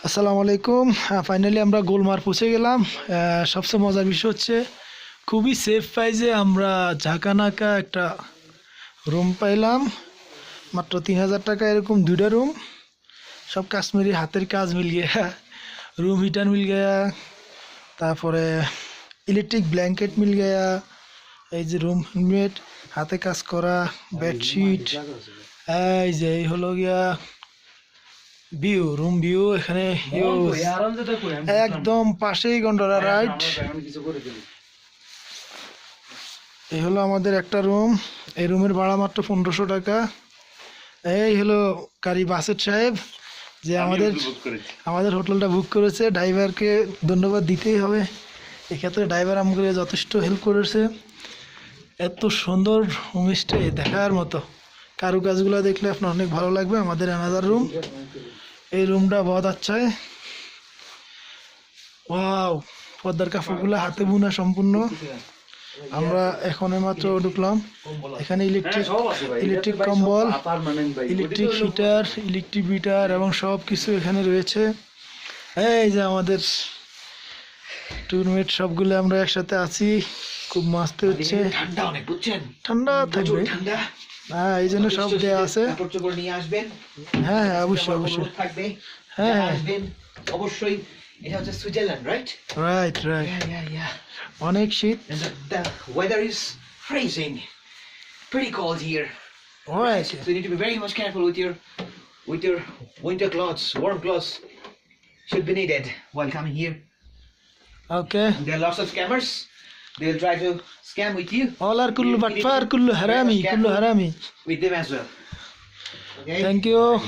আসসালামু আলাইকুম। ফাইনালি আমরা গোলমার পৌঁছে গেলাম। সবচেয়ে মজার বিষয় হচ্ছে খুবই সেফ প্রাইজে আমরা ঝাঁকানাকা একটা রুম পাইলাম। মাত্র তিন হাজার টাকা এরকম দুইটা রুম সব কাশ্মীরি হাতের কাজ মিল গিয়া রুম হিটার মিল গিয়া তারপরে ইলেকট্রিক ব্ল্যাঙ্কেট মিল গিয়া এই যে রুম হেলমেট হাতে কাজ করা বেডশিট এই যে এই হলো গিয়া ভিউ রুম ভিউ এখানে। একদম পাশেই গন্ডোরা রাইট এই হলো আমাদের একটা রুম এই রুমের ভাড়া মাত্র পনেরোশো টাকা। এই হলো কারি বাসের সাহেব যে আমাদের আমাদের হোটেলটা বুক করেছে। ড্রাইভারকে ধন্যবাদ দিতেই হবে। এক্ষেত্রে ড্রাইভার আমাকে যথেষ্ট হেল্প করেছে। এত সুন্দর হোমস্টে দেখার মতো। কারুকাজগুলো দেখলে আপনার অনেক ভালো লাগবে আমাদের অ্যানাদার রুম এই রুমটা বহুত আচ্ছা ওয়াও পর্দার কাপড়গুলো হাতে বোনা সম্পূর্ণ। আমরা এখন মাত্র ঢুকলাম। এখানে ইলেকট্রিক ইলেকট্রিক কম্বল ইলেকট্রিক হিটার ইলেকট্রিক বিটার এবং সব কিছু এখানে রয়েছে। এই যে আমাদের টুরমেট সবগুলো আমরা একসাথে আছি। খুব মাস্তে হচ্ছে। ঠান্ডা অনেক বুঝছেন? ঠান্ডা থাকবে। ঠান্ডা। হ্যাঁ এই জন্য সব দেওয়া আছে নিয়ে আসবেন হ্যাঁ হ্যাঁ অবশ্যই অবশ্যই থাকবে হ্যাঁ, হ্যাঁ। আসবেন অবশ্যই এটা হচ্ছে সুইজারল্যান্ড রাইট রাইট রাইট অনেক শীত and the weather is freezing pretty cold here right so you need to be very much careful with your with your winter clothes warm clothes should be needed while coming here okay there are lots of scammers They'll try to scam with you. All are kullu batfar, kullu harami, kullu harami. With them as well. Okay? Thank you.